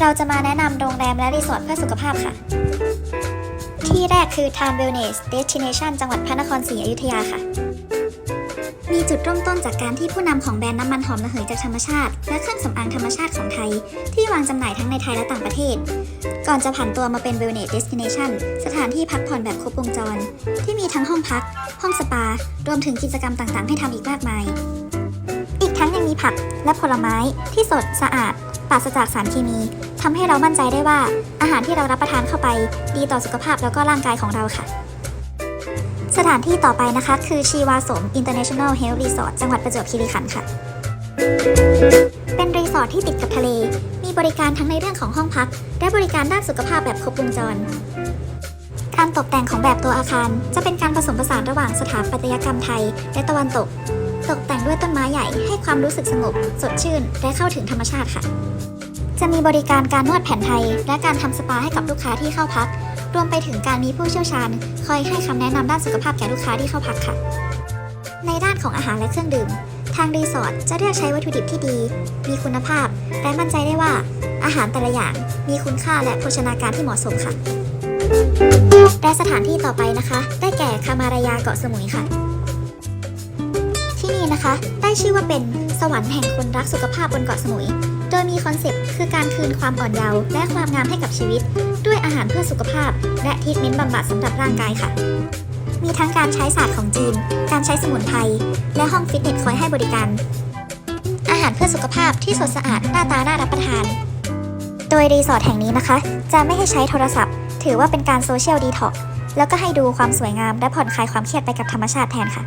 เราจะมาแนะนำโรงแรมและรีสอร์ทเพื่อสุขภาพค่ะ ที่แรกคือ Time Wellness Destination จังหวัดพระนครศรีอยุธยาค่ะ มีจุดเริ่มต้นจากการที่ผู้นำของแบรนด์น้ำมันหอมระเหยจากธรรมชาติ และเครื่องสำอางธรรมชาติของไทย ที่วางจำหน่ายทั้งในไทยและต่างประเทศ ก่อนจะผันตัวมาเป็น Wellness Destination สถานที่พักผ่อนแบบครบวงจร ที่มีทั้งห้องพัก ห้องสปา รวมถึงกิจกรรมต่างๆ ให้ทำอีกมากมาย อีกทั้งยังมีผักและผลไม้ที่สดสะอาด ปราศจากสารเคมีทำให้เรามั่นใจได้ว่า อาหารที่เรารับประทานเข้าไป ดีต่อสุขภาพแล้วก็ร่างกายของเราค่ะ สถานที่ต่อไปนะคะ คือชีวาสม International Health Resort จังหวัดประจวบคีรีขันธ์ค่ะ เป็นรีสอร์ทที่ติดกับทะเล มีบริการทั้งในเรื่องของห้องพัก และบริการด้านสุขภาพแบบครบวงจรการตกแต่งของแบบตัวอาคาร จะเป็นการผสมผสานระหว่างสถาปัตยกรรมไทย และตะวันตก ตกแต่งด้วยต้นไม้ใหญ่ให้ความรู้สึกสงบ สดชื่น และเข้าถึงธรรมชาติค่ะ จะมีบริการการนวดแผนไทย และการทำสปาให้กับลูกค้าที่เข้าพัก รวมไปถึงการมีผู้เชี่ยวชาญ คอยให้คำแนะนำด้านสุขภาพแก่ลูกค้าที่เข้าพักค่ะ ในด้านของอาหารและเครื่องดื่ม ทางรีสอร์ทจะเลือกใช้วัตถุดิบที่ดี มีคุณภาพ และมั่นใจได้ว่า อาหารแต่ละอย่างมีคุณค่าและโภชนาการที่เหมาะสมค่ะและสถานที่ต่อไปนะคะ ได้แก่คามารายาเกาะสมุยค่ะ ที่นี่นะคะ ได้ชื่อว่าเป็นสวรรค์แห่งคนรักสุขภาพบนเกาะสมุย โดยมีคอนเซปต์คือการคืนความอ่อนเยาว์และความงามให้กับชีวิต ด้วยอาหารเพื่อสุขภาพ และทีทเมนต์บำบัดสำหรับร่างกายค่ะ มีทั้งการใช้ศาสตร์ของจีน การใช้สมุนไพร และห้องฟิตเนสคอยให้บริการ อาหารเพื่อสุขภาพที่สดสะอาดหน้าตาน่ารับประทาน โดยรีสอร์ทแห่งนี้นะคะ จะไม่ให้ใช้โทรศัพท์ ถือว่าเป็นการโซเชียลดีท็อกแล้วก็ให้ดูความสวยงามและผ่อนคลายความเครียดไปกับธรรมชาติแทนค่ะ